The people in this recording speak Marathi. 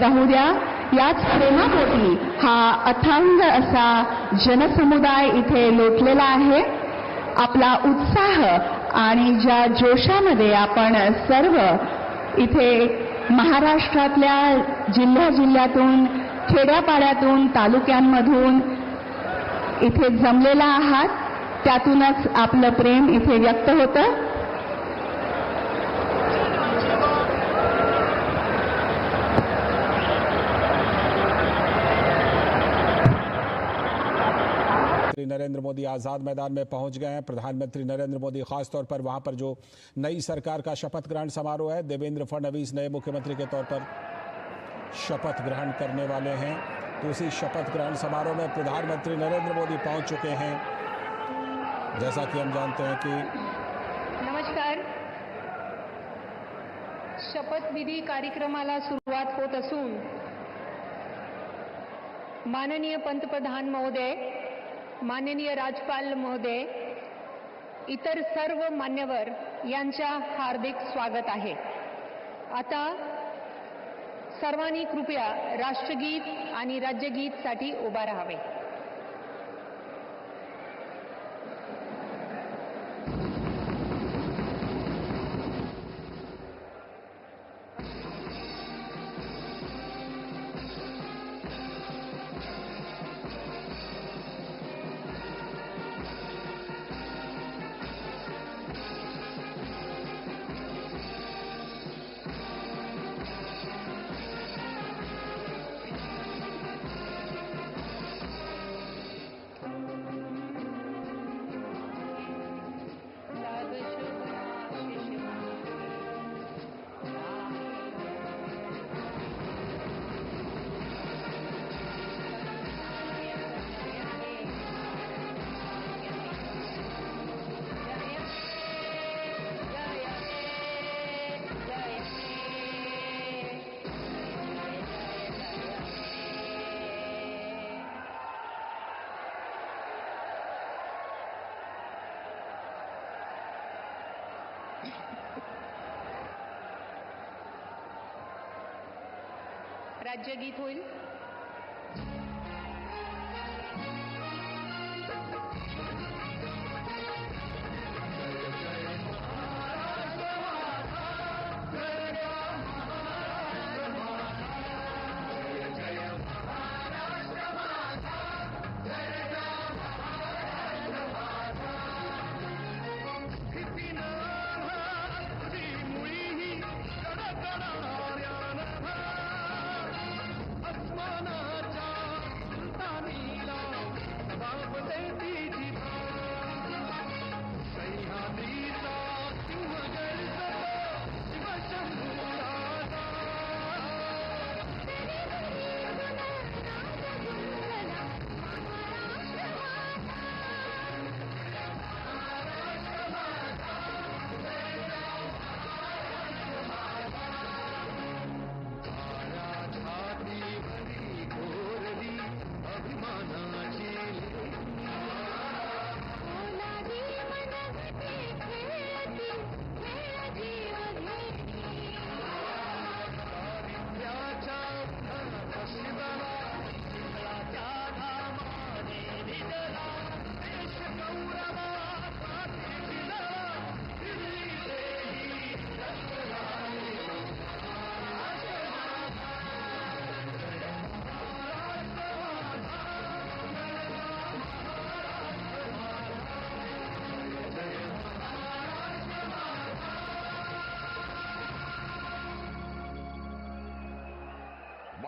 राहू द्या. याच प्रेमापोटी हा अथांग असा जनसमुदाय इथे लोटलेला आहे. आपला उत्साह आणि ज्या जोशामध्ये आपण सर्व इथे महाराष्ट्रातल्या जिल्ह्या जिल्ह्यातून खेड्यापाड्यातून तालुक्यांमधून इथे जमलेला आहात. त्यातूनच आपलं प्रेम इथे व्यक्त होतं. नरेंद्र मोदी आज़ाद मैदान में पहुँच गए हैं। प्रधानमंत्री नरेंद्र मोदी खासतौर पर वहाँ पर जो नई सरकार का शपथ ग्रहण समारोह है, देवेंद्र फडणवीस नए मुख्यमंत्री के तौर पर शपथ ग्रहण करने वाले हैं। तो उसी शपथ ग्रहण समारोह में प्रधानमंत्री नरेंद्र मोदी पहुँच चुके हैं। जैसा कि हम जानते हैं कि नमस्कार। शपथविधी कार्यक्रमाला सुरुवात होत असून माननीय पंतप्रधान महोदय माननीय राज्यपाल महोदय इतर सर्व मान्यवर यांच्या हार्दिक स्वागत आहे. आता सर्वांनी कृपया राष्ट्रगीत आणि राज्यगीतसाठी उभा राहावे. राज्यगीत होईल.